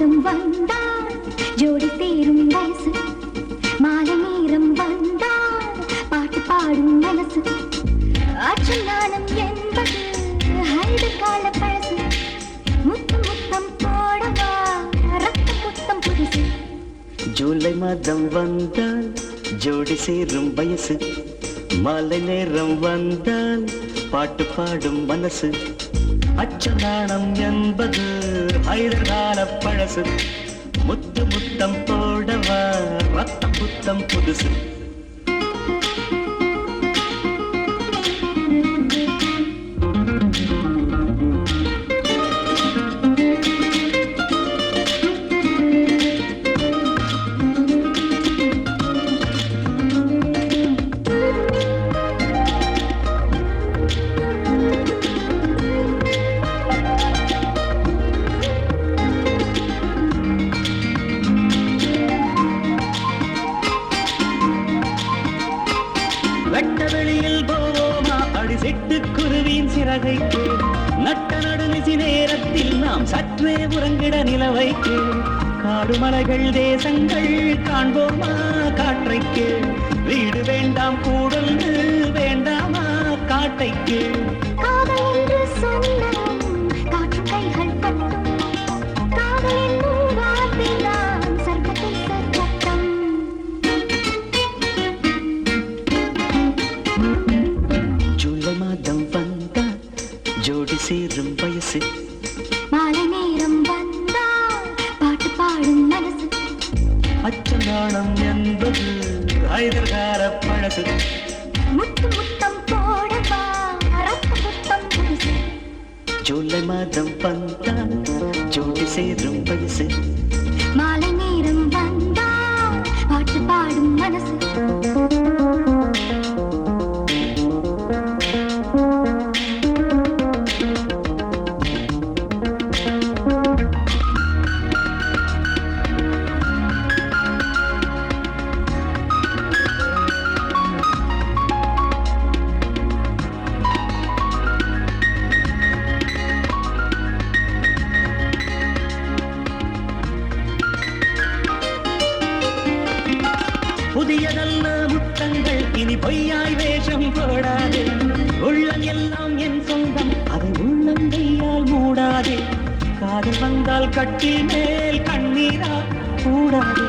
மாதம் வந்தால் ஜோடி தேரும் வயசு. மாலை நேரம் வந்தால் பாட்டு பாடும் மனசு. ஆற்றல் நாணம் என்பது ஐந்து கால பழசு. முத்து முத்தம் போடவா ரத்த முத்தம் புதுசு. ஜூலை மாதம் வந்தால் ஜோடி சேரும் வயசு. மாலை நேரம் வந்தால் பாட்டு பாடும் மனசு. அச்சநாணம் என்பது ஐதகால பழசு. முத்து முத்தம் போடவா ரத்த புத்தம் புதுசு. வெட்ட வெளியில் போவோமா? அடி செட்டு குருவியின் சிறகைக்கு. நட்ட நடுநிசி நேரத்தில் நாம் சற்றே உறங்கிட நிலவைக்கு. காடுமலைகள் தேசங்கள் காண்போமா? காற்றைக்கு. வீடு வேண்டாம் கூட வயசு மாலை நேரம் வந்தால் பாட்டு பாடும் மனசு. அச்சநாணம் என்பது ஐதர்கார பழசு. முத்து முத்தம் போடவா புதுசு. ஜூலை மாதம் வந்தா ஜோடி சேரும் வயசு மாலை புதிய நல்ல முத்தங்கள். இனி பொய்யாய் வேஷம் போடாதே. உள்ளம் எல்லாம் என் சொந்தம். அதை உள்ளம் கையால் மூடாதே. காதல் வந்தால் கட்டி மேல் கண்ணீரா கூடாதே.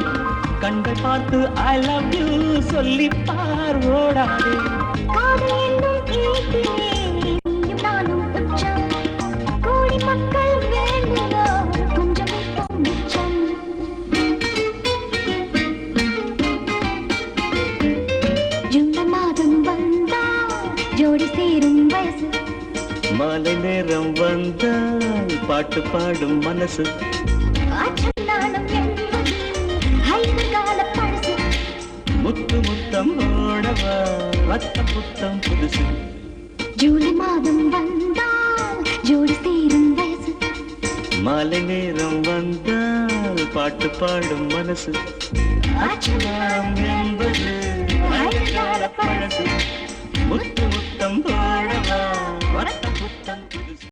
கண்கள் பார்த்து ஐ லவ் யூ சொல்லி பார் ஓடாதே. காதல் என்னும் மாலை நேரம் வந்தால் பாட்டு பாடும் மனசு. முத்து முத்தம் ஓடவா ரத்த புத்தம் புதுசு. ஜூலை மாதம் வந்தால் ஜோடி சேரும் வயசு. மாலை நேரம் வந்தால் பாட்டு பாடும் மனசு. என்பது பழசு முத்து முத்தம்